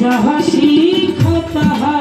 যাহা শিখ তাহা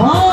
Oh.